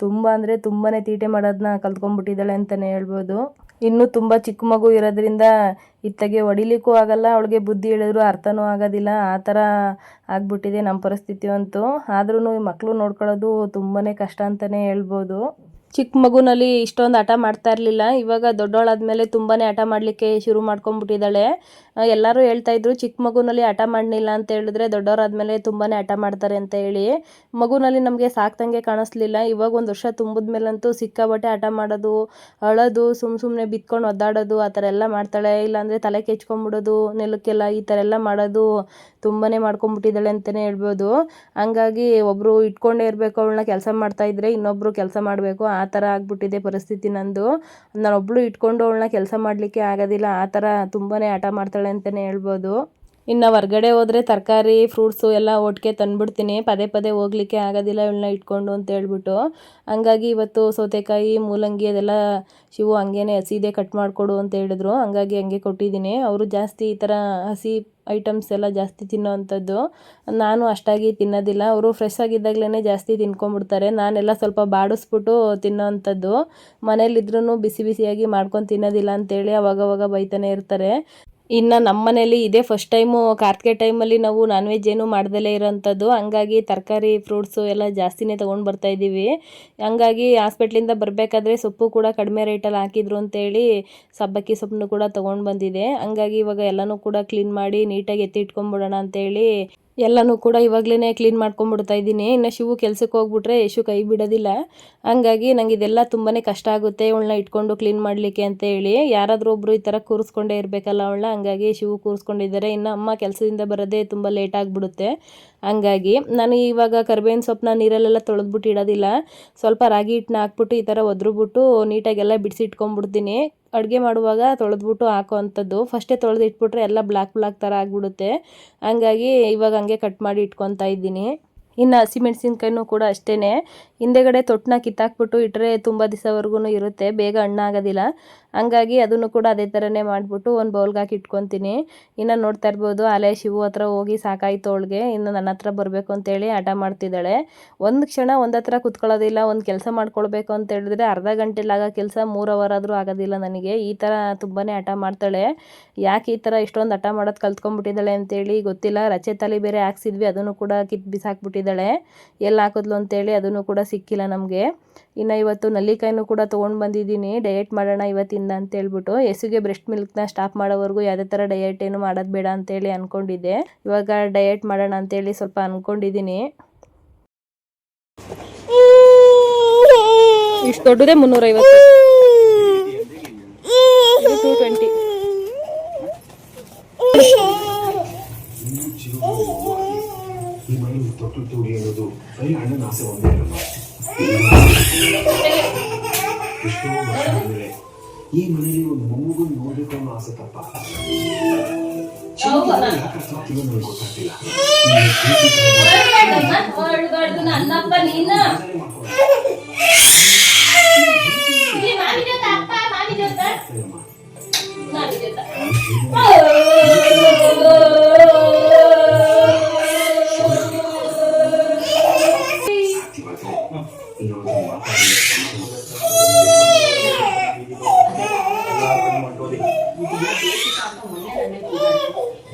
ತುಂಬ ಅಂದರೆ ತುಂಬಾ ತೀಟೆ ಮಾಡೋದನ್ನ ಕಲ್ತ್ಕೊಂಡ್ಬಿಟ್ಟಿದ್ದಾಳೆ ಅಂತಲೇ ಹೇಳ್ಬೋದು. ಇನ್ನೂ ತುಂಬ ಚಿಕ್ಕ ಮಗು ಇರೋದ್ರಿಂದ ಇತ್ತಗೆ ಹೊಡಿಲಿಕ್ಕೂ ಆಗಲ್ಲ, ಅವಳಿಗೆ ಬುದ್ಧಿ ಹೇಳಿದ್ರು ಅರ್ಥನೂ ಆಗೋದಿಲ್ಲ. ಆ ಥರ ಆಗ್ಬಿಟ್ಟಿದೆ ನಮ್ಮ ಪರಿಸ್ಥಿತಿ ಅಂತೂ. ಆದ್ರೂ ಮಕ್ಕಳು ನೋಡ್ಕೊಳ್ಳೋದು ತುಂಬಾ ಕಷ್ಟ ಅಂತಲೇ ಹೇಳ್ಬೋದು. ಚಿಕ್ಕ ಮಗುನಲ್ಲಿ ಇಷ್ಟೊಂದು ಹಠ ಮಾಡ್ತಾ ಇರಲಿಲ್ಲ. ಇವಾಗ ದೊಡ್ಡವಳಾದ್ಮೇಲೆ ತುಂಬಾ ಹಠ ಮಾಡಲಿಕ್ಕೆ ಶುರು ಮಾಡ್ಕೊಂಡ್ಬಿಟ್ಟಿದ್ದಾಳೆ. ಎಲ್ಲರೂ ಹೇಳ್ತಾ ಇದ್ರು, ಚಿಕ್ಕ ಮಗುನಲ್ಲಿ ಹಠ ಮಾಡಲಿಲ್ಲ ಅಂತ ಹೇಳಿದ್ರೆ ದೊಡ್ಡವರಾದ್ಮೇಲೆ ತುಂಬಾ ಹಠ ಮಾಡ್ತಾರೆ ಅಂತ ಹೇಳಿ. ಮಗುನಲ್ಲಿ ನಮಗೆ ಸಾಕ್ತಂಗೆ ಕಾಣಿಸ್ಲಿಲ್ಲ. ಇವಾಗ ಒಂದು ವರ್ಷ ತುಂಬಿದ ಮೇಲಂತೂ ಸಿಕ್ಕಾಬಟ್ಟೆ ಹಠ ಮಾಡೋದು, ಅಳೋದು ಸುಮ್ಮ ಸುಮ್ಮನೆ ಬಿತ್ಕೊಂಡು ಒದ್ದಾಡೋದು, ಆ ಥರ ಎಲ್ಲ ಮಾಡ್ತಾಳೆ. ಇಲ್ಲಾಂದರೆ ತಲೆ ಕೆಚ್ಕೊಂಬಿಡೋದು, ನೆಲಕ್ಕೆಲ್ಲ ಈ ಥರ ಎಲ್ಲ ಮಾಡೋದು ತುಂಬಾ ಮಾಡ್ಕೊಂಬಿಟ್ಟಿದ್ದಾಳೆ ಅಂತಲೇ ಹೇಳ್ಬೋದು. ಹಂಗಾಗಿ ಒಬ್ಬರು ಇಟ್ಕೊಂಡೇ ಇರಬೇಕು, ಅವಳನ್ನ ಕೆಲಸ ಮಾಡ್ತಾ ಇದ್ರೆ ಇನ್ನೊಬ್ಬರು ಕೆಲಸ ಮಾಡಬೇಕು. ಆ ಥರ ಆಗ್ಬಿಟ್ಟಿದೆ ಪರಿಸ್ಥಿತಿ ನಂದು. ನಾನೊಬ್ಬಳು ಇಟ್ಕೊಂಡು ಅವಳನ್ನ ಕೆಲಸ ಮಾಡಲಿಕ್ಕೆ ಆಗೋದಿಲ್ಲ. ಆ ಥರ ತುಂಬಾ ಹಠ ಮಾಡ್ತಾಳೆ. ಅಂತಲೇ ಹೇಳ್ಬೋದು. ಇನ್ನು ಹೊರ್ಗಡೆ ಹೋದರೆ ತರಕಾರಿ ಫ್ರೂಟ್ಸು ಎಲ್ಲ ಒಟ್ಟಿಗೆ ತಂದ್ಬಿಡ್ತೀನಿ. ಪದೇ ಪದೇ ಹೋಗ್ಲಿಕ್ಕೆ ಆಗೋದಿಲ್ಲ ಇವಳನ್ನ ಇಟ್ಕೊಂಡು ಅಂತ ಹೇಳ್ಬಿಟ್ಟು. ಹಂಗಾಗಿ ಇವತ್ತು ಸೌತೆಕಾಯಿ, ಮೂಲಂಗಿ ಅದೆಲ್ಲ ಶಿವು ಹಂಗೇನೆ ಹಸಿದೇ ಕಟ್ ಮಾಡಿಕೊಡು ಅಂತ ಹೇಳಿದ್ರು. ಹಂಗಾಗಿ ಹಂಗೆ ಕೊಟ್ಟಿದ್ದೀನಿ. ಅವರು ಜಾಸ್ತಿ ಈ ಥರ ಹಸಿ ಐಟಮ್ಸ್ ಎಲ್ಲ ಜಾಸ್ತಿ ತಿನ್ನೋ ಅಂಥದ್ದು ನಾನು ಅಷ್ಟಾಗಿ ತಿನ್ನೋದಿಲ್ಲ. ಅವರು ಫ್ರೆಶ್ ಆಗಿದ್ದಾಗಲೇ ಜಾಸ್ತಿ ತಿನ್ಕೊಂಡ್ಬಿಡ್ತಾರೆ. ನಾನೆಲ್ಲ ಸ್ವಲ್ಪ ಬಾಡಿಸ್ಬಿಟ್ಟು ತಿನ್ನೋ ಅಂಥದ್ದು ಮನೇಲಿದ್ರೂ ಬಿಸಿ ಬಿಸಿಯಾಗಿ ಮಾಡ್ಕೊಂಡು ತಿನ್ನೋದಿಲ್ಲ ಅಂತೇಳಿ ಅವಾಗವಾಗ ಬೈತಾನೆ ಇರ್ತಾರೆ. ಇನ್ನು ನಮ್ಮ ಮನೇಲಿ ಇದೇ ಫಸ್ಟ್ ಟೈಮು ಕಾರ್ತಿಕ ಟೈಮಲ್ಲಿ ನಾವು ನಾನ್ ವೆಜ್ ಏನೂ ಮಾಡ್ದಲೇ ಇರೋಂಥದ್ದು. ಹಂಗಾಗಿ ತರಕಾರಿ ಫ್ರೂಟ್ಸು ಎಲ್ಲ ಜಾಸ್ತಿನೇ ತೊಗೊಂಡು ಬರ್ತಾ ಇದ್ದೀವಿ. ಹಂಗಾಗಿ ಹಾಸ್ಪಿಟ್ಲಿಂದ ಬರಬೇಕಾದ್ರೆ ಸೊಪ್ಪು ಕೂಡ ಕಡಿಮೆ ರೇಟಲ್ಲಿ ಹಾಕಿದ್ರು ಅಂತೇಳಿ ಸಬ್ಬಕ್ಕಿ ಸೊಪ್ಪನ್ನು ಕೂಡ ತೊಗೊಂಡು ಬಂದಿದೆ. ಹಂಗಾಗಿ ಇವಾಗ ಎಲ್ಲನೂ ಕೂಡ ಕ್ಲೀನ್ ಮಾಡಿ ನೀಟಾಗಿ ಎತ್ತಿ ಇಟ್ಕೊಂಬಿಡೋಣ ಅಂತೇಳಿ ಎಲ್ಲನೂ ಕೂಡ ಇವಾಗಲೇ ಕ್ಲೀನ್ ಮಾಡ್ಕೊಂಡ್ಬಿಡ್ತಾ ಇದ್ದೀನಿ. ಇನ್ನು ಶಿವು ಕೆಲ್ಸಕ್ಕೆ ಹೋಗ್ಬಿಟ್ರೆ ಯಶು ಕೈ ಬಿಡೋದಿಲ್ಲ. ಹಂಗಾಗಿ ನಂಗೆ ಇದೆಲ್ಲ ತುಂಬಾ ಕಷ್ಟ ಆಗುತ್ತೆ ಅವಳನ್ನ ಇಟ್ಕೊಂಡು ಕ್ಲೀನ್ ಮಾಡಲಿಕ್ಕೆ ಅಂತ ಹೇಳಿ. ಯಾರಾದರೂ ಒಬ್ಬರು ಈ ಥರ ಕೂರಿಸ್ಕೊಂಡೇ ಇರಬೇಕಲ್ಲ ಅವಳನ್ನ, ಹಂಗಾಗಿ ಶಿವು ಕೂರಿಸ್ಕೊಂಡಿದ್ದಾರೆ. ಇನ್ನು ಅಮ್ಮ ಕೆಲಸದಿಂದ ಬರೋದೇ ತುಂಬ ಲೇಟ್ ಆಗಿಬಿಡುತ್ತೆ. ಹಂಗಾಗಿ ನಾನು ಇವಾಗ ಕರ್ಬೇವಿನ ಸೊಪ್ಪನ್ನ ನೀರಲ್ಲೆಲ್ಲ ತೊಳೆದ್ಬಿಟ್ಟು ಇಡೋದಿಲ್ಲ. ಸ್ವಲ್ಪ ರಾಗಿ ಹಿಟ್ಟನ್ನ ಹಾಕ್ಬಿಟ್ಟು ಈ ಥರ ಒದ್ರುಬಿಟ್ಟು ನೀಟಾಗೆಲ್ಲ ಬಿಡಿಸಿ ಇಟ್ಕೊಂಡ್ಬಿಡ್ತೀನಿ. ಅಡುಗೆ ಮಾಡುವಾಗ ತೊಳೆದ್ಬಿಟ್ಟು ಹಾಕೋ ಅಂಥದ್ದು ಫಸ್ಟೇ ತೊಳೆದು ಇಟ್ಬಿಟ್ರೆ ಎಲ್ಲ ಬ್ಲ್ಯಾಕ್ ಬ್ಲ್ಯಾಕ್ ಥರ ಆಗಿಬಿಡುತ್ತೆ. ಹಂಗಾಗಿ ಇವಾಗ ಹಂಗೆ ಕಟ್ ಮಾಡಿ ಇಟ್ಕೊತಾ ಇದ್ದೀನಿ. ಇನ್ನು ಹಸಿಮೆಣ್ಸಿನ್ಕಾಯಿನೂ ಕೂಡ ಅಷ್ಟೇ ಹಿಂದೆಗಡೆ ತೊಟ್ಟನ ಕಿತ್ತಾಕ್ಬಿಟ್ಟು ಇಟ್ಟರೆ ತುಂಬ ದಿವಸವರೆಗೂ ಇರುತ್ತೆ. ಬೇಗ ಹಣ್ಣಾಗೋದಿಲ್ಲ. ಹಂಗಾಗಿ ಅದನ್ನು ಕೂಡ ಅದೇ ಥರನೇ ಮಾಡಿಬಿಟ್ಟು ಒಂದು ಬೌಲ್ಗೆ ಹಾಕಿ ಇಟ್ಕೊತೀನಿ. ಇನ್ನು ನೋಡ್ತಾ ಇರ್ಬೋದು ಅಲೆ ಶಿವು ಹತ್ರ ಹೋಗಿ ಸಾಕಾಯ್ತು ಅವಳಿಗೆ. ಇನ್ನು ನನ್ನ ಹತ್ರ ಬರಬೇಕು ಅಂತೇಳಿ ಆಟ ಮಾಡ್ತಿದ್ದಾಳೆ. ಒಂದು ಕ್ಷಣ ಒಂದು ಹತ್ರ ಕುತ್ಕೊಳ್ಳೋದಿಲ್ಲ, ಒಂದು ಕೆಲಸ ಮಾಡ್ಕೊಳ್ಬೇಕು ಅಂತ ಹೇಳಿದ್ರೆ ಅರ್ಧ ಗಂಟೆಲಾಗೋ ಕೆಲಸ ಮೂರು ಅವರ್ ಆದರೂ ಆಗೋದಿಲ್ಲ ನನಗೆ. ಈ ಥರ ತುಂಬಾ ಹಠ ಮಾಡ್ತಾಳೆ. ಯಾಕೆ ಈ ಥರ ಇಷ್ಟೊಂದು ಹಠ ಮಾಡೋದು ಕಲ್ತ್ಕೊಂಡ್ಬಿಟ್ಟಿದ್ದಾಳೆ ಅಂತೇಳಿ ಗೊತ್ತಿಲ್ಲ. ರಚೆ ತಲೆ ಬೇರೆ ಹಾಕ್ಸಿದ್ವಿ, ಅದನ್ನು ಕೂಡ ಕಿತ್ತು ಬಿಸಾಕ್ಬಿಟ್ಟಿದ್ದಾಳೆ. ಎಲ್ಲಿ ಹಾಕಿದ್ಲು ಅಂತೇಳಿ ಅದನ್ನು ಕೂಡ ಸಿಕ್ಕಿಲ್ಲ ನಮಗೆ. ಇನ್ನು ಇವತ್ತು ನಲ್ಲಿಕಾಯಿನೂ ಕೂಡ ತೊಗೊಂಡು ಬಂದಿದ್ದೀನಿ. ಡಯಟ್ ಮಾಡೋಣ ಇವತ್ತಿಂದ. ಅಂತ ಹೇಳ್ಬಿಟ್ಟು ಎಸುಗೆ ಬ್ರೆಸ್ಟ್ ಮಿಲ್ಕ್ನ ಸ್ಟಾಪ್ ಮಾಡೋವರೆಗೂ ಯಾವುದೇ ಥರ ಡಯಟ್ ಏನು ಮಾಡೋದು ಬೇಡ ಅಂತೇಳಿ ಅಂದ್ಕೊಂಡಿದ್ದೆ ಇವಾಗ ಡಯಟ್ ಮಾಡೋಣ ಅಂತೇಳಿ ಸ್ವಲ್ಪ ಅಂದ್ಕೊಂಡಿದ್ದೀನಿ ಇಷ್ಟು ದೊಡ್ಡದೇ ಮುನ್ನೂರೈವತ್ತು. ಈ ಮನೆಯಲ್ಲಿ ತೊಟ್ಟು ತೂಡಿ ಅನ್ನೋದು ಬರೀ ಅಣ್ಣನ ಆಸೆ ಒಂದೇ ಈ ಮನೆಯಲ್ಲಿ ಒಂದು ಮಗುಗೂ ನೋಡ್ಬೇಕು ಅನ್ನೋ ಆಸೆ ತಪ್ಪ ಚಿಕ್ಕದಾಗಿ ಯಾಕೆ ಅರ್ಥ ಆಗ್ತಿಲ್ಲ ನನಗೆ ಗೊತ್ತಾಗ್ತಿಲ್ಲ ಈ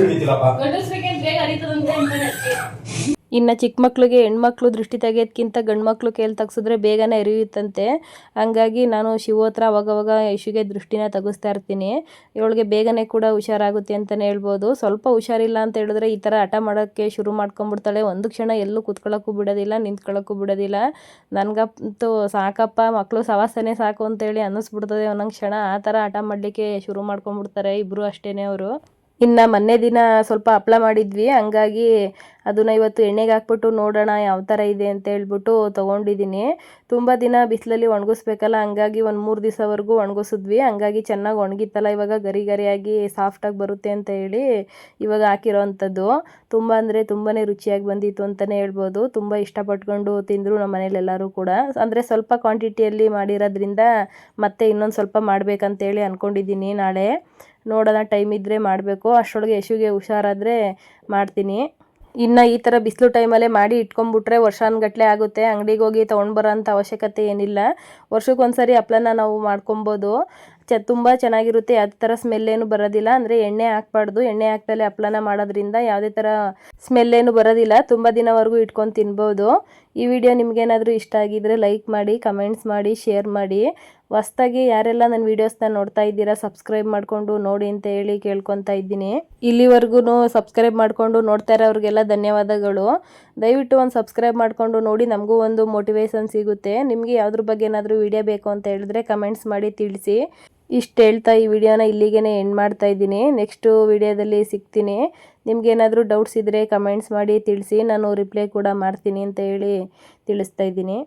ಹಿಡಿತಿಲ್ಲಪ್ಪ ಇನ್ನು ಚಿಕ್ಕ ಮಕ್ಳಿಗೆ ಹೆಣ್ಮಕ್ಳು ದೃಷ್ಟಿ ತೆಗೆಯೋದ್ಕಿಂತ ಗಂಡು ಮಕ್ಳು ಕೇಳಿ ತೆಗ್ಸಿದ್ರೆ ಬೇಗನೆ ಎರಿಯುತ್ತಂತೆ. ಹಂಗಾಗಿ ನಾನು ಶಿವ ಹತ್ರ ಅವಾಗವಾಗ ಯಶುಗೆ ದೃಷ್ಟಿನ ತೆಗಿಸ್ತಾ ಇರ್ತೀನಿ. ಇವಳಿಗೆ ಬೇಗನೆ ಕೂಡ ಹುಷಾರಾಗುತ್ತೆ ಅಂತಲೇ ಹೇಳ್ಬೋದು. ಸ್ವಲ್ಪ ಹುಷಾರಿಲ್ಲ ಅಂತ ಹೇಳಿದ್ರೆ ಈ ಥರ ಹಠ ಮಾಡೋಕ್ಕೆ ಶುರು ಮಾಡ್ಕೊಂಬಿಡ್ತಾಳೆ ಒಂದು ಕ್ಷಣ ಎಲ್ಲೂ ಕೂತ್ಕೊಳ್ಳೋಕ್ಕೂ ಬಿಡೋದಿಲ್ಲ, ನಿಂತ್ಕೊಳ್ಳೋಕ್ಕೂ ಬಿಡೋದಿಲ್ಲ. ನನಗಂತೂ ಸಾಕಪ್ಪ ಮಕ್ಕಳು ಸವಾಸನೆ ಸಾಕು ಅಂತೇಳಿ ಅನ್ನಿಸ್ಬಿಡ್ತದೆ ಒಂದೊಂದು ಕ್ಷಣ. ಆ ಥರ ಹಠ ಮಾಡಲಿಕ್ಕೆ ಶುರು ಮಾಡ್ಕೊಂಡ್ಬಿಡ್ತಾರೆ ಇಬ್ಬರು ಅಷ್ಟೇ ಅವರು. ಇನ್ನು ಮೊನ್ನೆ ದಿನ ಸ್ವಲ್ಪ ಹಪ್ಳ ಮಾಡಿದ್ವಿ, ಹಂಗಾಗಿ ಅದನ್ನ ಇವತ್ತು ಎಣ್ಣೆಗೆ ಹಾಕ್ಬಿಟ್ಟು ನೋಡೋಣ ಯಾವ ಥರ ಇದೆ ಅಂತ ಹೇಳ್ಬಿಟ್ಟು ತೊಗೊಂಡಿದ್ದೀನಿ. ತುಂಬ ದಿನ ಬಿಸಿಲಲ್ಲಿ ಒಣಗಿಸ್ಬೇಕಲ್ಲ, ಹಂಗಾಗಿ ಒಂದು ಮೂರು ದಿವಸವರೆಗೂ ಒಣಗಿಸಿದ್ವಿ. ಹಂಗಾಗಿ ಚೆನ್ನಾಗಿ ಒಣಗಿತ್ತಲ್ಲ, ಇವಾಗ ಗರಿ ಗರಿಯಾಗಿ ಸಾಫ್ಟಾಗಿ ಬರುತ್ತೆ ಅಂತ ಹೇಳಿ ಇವಾಗ ಹಾಕಿರೋ ಅಂಥದ್ದು ತುಂಬ ಅಂದರೆ ತುಂಬಾ ರುಚಿಯಾಗಿ ಬಂದಿತ್ತು ಅಂತಲೇ ಹೇಳ್ಬೋದು. ತುಂಬ ಇಷ್ಟಪಟ್ಕೊಂಡು ತಿಂದರು ನಮ್ಮ ಮನೇಲೆಲ್ಲರೂ ಕೂಡ. ಅಂದರೆ ಸ್ವಲ್ಪ ಕ್ವಾಂಟಿಟಿಯಲ್ಲಿ ಮಾಡಿರೋದ್ರಿಂದ ಮತ್ತೆ ಇನ್ನೊಂದು ಸ್ವಲ್ಪ ಮಾಡಬೇಕಂತೇಳಿ ಅಂದ್ಕೊಂಡಿದ್ದೀನಿ ನಾಳೆ. ನೋಡೋಣ ಟೈಮ್ ಇದ್ದರೆ ಮಾಡಬೇಕು. ಅಷ್ಟರೊಳಗೆ ಯಶುಗೆ ಹುಷಾರಾದರೆ ಮಾಡ್ತೀನಿ. ಇನ್ನು ಈ ಥರ ಬಿಸಿಲು ಟೈಮಲ್ಲೇ ಮಾಡಿ ಇಟ್ಕೊಂಡ್ಬಿಟ್ರೆ ವರ್ಷಾನುಗಟ್ಲೆ ಆಗುತ್ತೆ. ಅಂಗಡಿಗೆ ಹೋಗಿ ತೊಗೊಂಡು ಬರೋ ಅಂಥ ಅವಶ್ಯಕತೆ ಏನಿಲ್ಲ. ವರ್ಷಕ್ಕೊಂದ್ಸರಿ ಹಪ್ಳನ ನಾವು ಮಾಡ್ಕೊಬೋದು. ಚ, ತುಂಬ ಚೆನ್ನಾಗಿರುತ್ತೆ. ಯಾವುದೇ ಥರ ಸ್ಮೆಲ್ಲೇನು ಬರೋದಿಲ್ಲ. ಅಂದರೆ ಎಣ್ಣೆ ಹಾಕ್ಬಾರ್ದು. ಎಣ್ಣೆ ಹಾಕ್ದಲ್ಲಿ ಹಪ್ಳನ ಮಾಡೋದ್ರಿಂದ ಯಾವುದೇ ಥರ ಸ್ಮೆಲ್ಲೇನು ಬರೋದಿಲ್ಲ. ತುಂಬ ದಿನವರೆಗೂ ಇಟ್ಕೊಂಡು ತಿನ್ಬೋದು. ಈ ವಿಡಿಯೋ ನಿಮಗೇನಾದರೂ ಇಷ್ಟ ಆಗಿದ್ರೆ ಲೈಕ್ ಮಾಡಿ ಕಮೆಂಟ್ಸ್ ಮಾಡಿ ಶೇರ್ ಮಾಡಿ. ಹೊಸ್ದಾಗಿ ಯಾರೆಲ್ಲ ನನ್ನ ವೀಡಿಯೋಸ್ನ ನೋಡ್ತಾ ಇದ್ದೀರಾ ಸಬ್ಸ್ಕ್ರೈಬ್ ಮಾಡಿಕೊಂಡು ನೋಡಿ ಅಂತ ಹೇಳಿ ಕೇಳ್ಕೊತಾ ಇದ್ದೀನಿ. ಇಲ್ಲಿವರೆಗೂ ಸಬ್ಸ್ಕ್ರೈಬ್ ಮಾಡಿಕೊಂಡು ನೋಡ್ತಾ ಇರೋರಿಗೆಲ್ಲ ಧನ್ಯವಾದಗಳು. ದಯವಿಟ್ಟು ಒಂದು ಸಬ್ಸ್ಕ್ರೈಬ್ ಮಾಡಿಕೊಂಡು ನೋಡಿ ನಮಗೂ ಒಂದು ಮೋಟಿವೇಶನ್ ಸಿಗುತ್ತೆ. ನಿಮಗೆ ಯಾವುದ್ರ ಬಗ್ಗೆ ಏನಾದರೂ ವಿಡಿಯೋ ಬೇಕು ಅಂತ ಹೇಳಿದ್ರೆ ಕಮೆಂಟ್ಸ್ ಮಾಡಿ ತಿಳಿಸಿ. ಇಷ್ಟು ಹೇಳ್ತಾ ಈ ವಿಡಿಯೋನ ಇಲ್ಲಿಗೆ ಎಂಡ್ ಮಾಡ್ತಾ ಇದ್ದೀನಿ. ನೆಕ್ಸ್ಟು ವಿಡಿಯೋದಲ್ಲಿ ಸಿಗ್ತೀನಿ. ನಿಮ್ಗೇನಾದರೂ ಡೌಟ್ಸ್ ಇದ್ದರೆ ಕಮೆಂಟ್ಸ್ ಮಾಡಿ ತಿಳಿಸಿ. ನಾನು ರಿಪ್ಲೈ ಕೂಡ ಮಾಡ್ತೀನಿ ಅಂತ ಹೇಳಿ ತಿಳಿಸ್ತಾ ಇದ್ದೀನಿ.